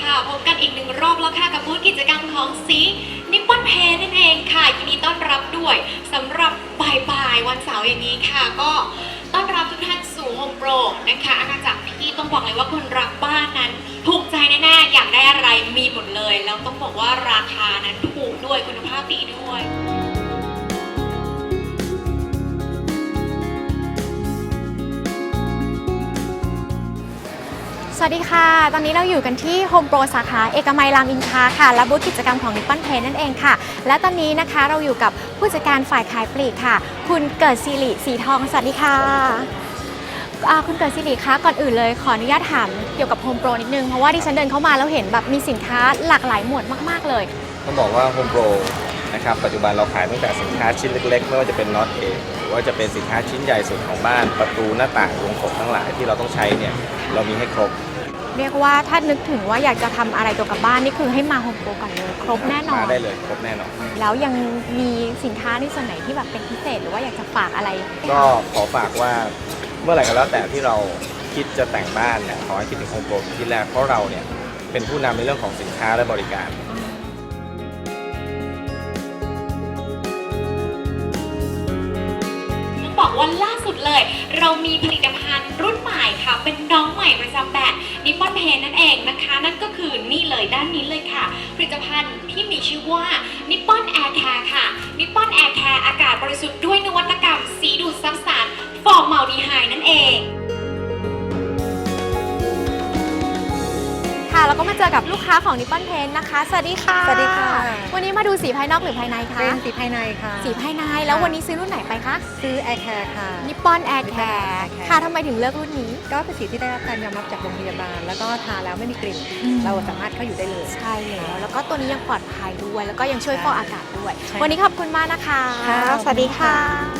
ค่ะ พบกันอีกหนึ่งรอบแล้วค่ะกับบูธกิจกรรมของสีนิปปอนเพนั่นเองค่ะยินดีต้อนรับด้วยสำหรับบ่ายๆวันเสาร์อย่างนี้ค่ะ ก็ต้อนรับทุกท่านสู่โฮมโปรนะคะอาณาจักรที่ต้องบอกเลยว่าคนรักบ้านนั้นถูกใจแน่ๆอยากได้อะไรมีหมดเลย แล้วต้องบอกว่าราคานั้นถูกด้วยคุณภาพดีด้วย สวัสดีค่ะ ตอนนี้เราอยู่กันที่ Home Pro สาขาเอกมัยรามอินทราค่ะ และบูธกิจกรรมของ Nippon Paint นั่นเองค่ะ และตอนนี้นะคะเราอยู่กับผู้จัดการฝ่ายขายปลีกค่ะ คุณเกิดสิริสีทอง สวัสดีค่ะคุณเกิดสิริคะก่อนอื่นเลยขออนุญาตถามเกี่ยวกับ Home Pro นิดนึง เพราะว่าดิฉันเดินเข้ามาแล้วเห็นแบบมีสินค้าหลากหลายหมวดมาก ๆ เลย ต้องบอกว่า Home Pro นะครับปัจจุบันเราขายตั้งแต่สินค้าชิ้นเล็กๆไม่ว่าจะเป็นน็อตเองหรือว่าจะเป็นสินค้าชิ้นใหญ่สุดของบ้าน ประตูหน้าต่างวงกบทั้งหลายที่เราต้องใช้เนี่ยเรามีให้ครบ เรียกว่าถ้านึกถึงว่าอยากจะทำอะไรเกี่ยวกับบ้านนี่คือให้มา Home Pro ก่อนเลยครบแน่นอน มาได้เลยครบแน่นอน แล้วยังมีสินค้าในส่วนไหนที่แบบเป็นพิเศษหรือว่าอยากจะฝากอะไรก็ขอฝากว่าเมื่อไหร่ก็แล้วแต่ที่เราคิดจะแต่งบ้านเนี่ยขอให้คิดถึง Home Pro เป็นที่แรกเพราะเราเนี่ยเป็นผู้นำในเรื่องของสินค้าและบริการต้อง บอกว่าล่าสุดเลย เรามีผลิตภัณฑ์รุ่นใหม่ค่ะ เป็นน้องใหม่ประจำแบบนิปปอนเพนนั่นเองนะคะ นั่นก็คือนี่เลยด้านนี้เลยค่ะ ผลิตภัณฑ์ที่มีชื่อว่านิปปอนแอร์แคร์ค่ะนิปปอนแอร์ เจอกับลูกค้าของ Nippon Paint นะคะ สวัสดีค่ะ สวัสดีค่ะ วันนี้มาดูสีภายนอกหรือภายในคะ เป็นสีภายในค่ะ สีภายใน แล้ววันนี้ซื้อรุ่นไหนไปคะ ซื้อแอร์แคร์ค่ะ Nippon Air Nippon Care Air Care ค่ะทำไมถึงเลือกรุ่นนี้ ก็เป็นสีที่ได้รับการยอมรับจากโรงพยาบาล แล้วก็ทาแล้วไม่มีกลิ่นอืมเราสามารถเข้าอยู่ได้เลย ใช่แล้ว แล้วก็ตัวนี้ยังปลอดภัยด้วย แล้วก็ยังช่วยฟอกอากาศด้วยใช่วันนี้ขอบคุณมากนะคะค่ะสวัสดีขอบคุณค่ะค่ะ